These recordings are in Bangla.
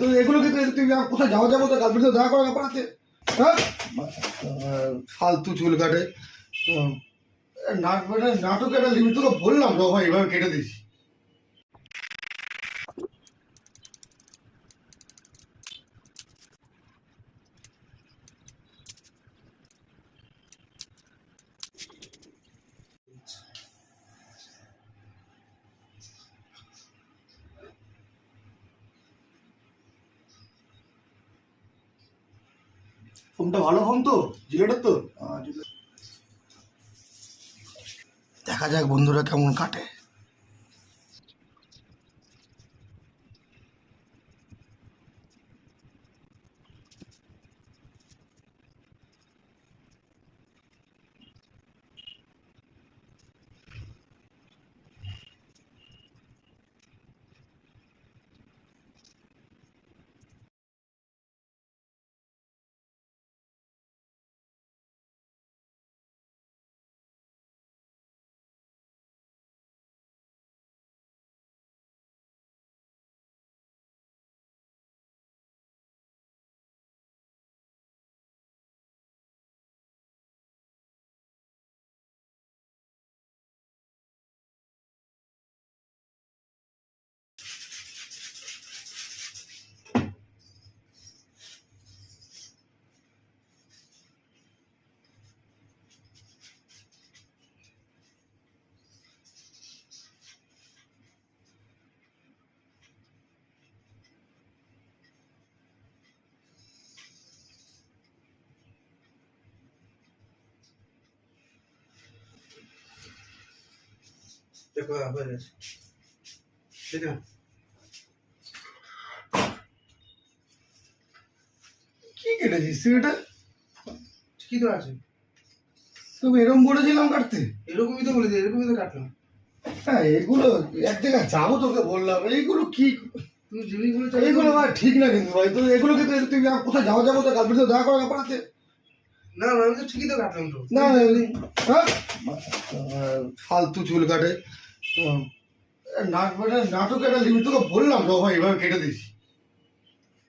তো এগুলো কিন্তু কোথায় যাওয়া যাব তো গার্লফ্রেন্ড দেখা করার ব্যাপার আছে। হ্যাঁ? ফালতু চুল কাটে। উম, নাট মানে নাটক একটা লিমিট তোকে বললাম তো ভাই এভাবে কেটে দিস ফোনটা ভালো ফোন তো? জিলেটের তো? দেখা যাক বন্ধুরা কেমন কাটে। দেখো আবার আছে দেখো কি কেটেছিস ঠিকই তো আছে এরকম বলেছিলাম কাটতে এরকমই তো বলেছি এরকমই তো কাটলাম হ্যাঁ এগুলো এক জায়গায় যাব তোকে বললাম এইগুলো কি তুমি বলেছ এইগুলো ভাই ঠিক না কিন্তু ভাই তো এগুলো কিন্তু তুমি কোথায় যাওয়া যাব তো গার্লফ্রেন্ড দেখা করার ব্যাপার আছে না না আমি তো ঠিকই তো কাটলাম তো না হ্যাঁ ফালতু চুল কাটে নাট মানে নাটক একটা লিমিট তোকে বললাম তো ভাই এভাবে কেটে দিস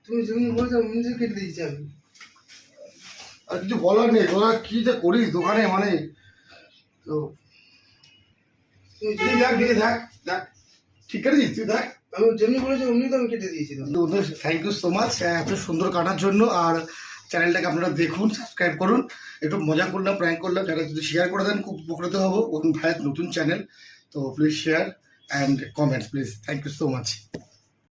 তুমি যেমনি বলেছ আমি কেটে দিয়েছি আমি। আর কিছু বলার নেই তোরা কি যে করিস দোকানে মানে তো তুই দেখ দিয়ে দেখ দেখ ঠিক করে দিস তুই দেখ। আমি যেমনি বলেছ অমনি তো আমি কেটে দিয়েছি। থ্যাংক ইউ সো মাচ এত সুন্দর কাটার জন্য আর চ্যানেলটাকে আপনারা দেখুন সাবস্ক্রাইব করুন। একটু মজা করলাম প্র্যাঙ্ক করলাম যারা যদি শেয়ার করে দেন খুব উপকৃত হব। ভাইয়ের নতুন চ্যানেল তো please share and comments please thank you so much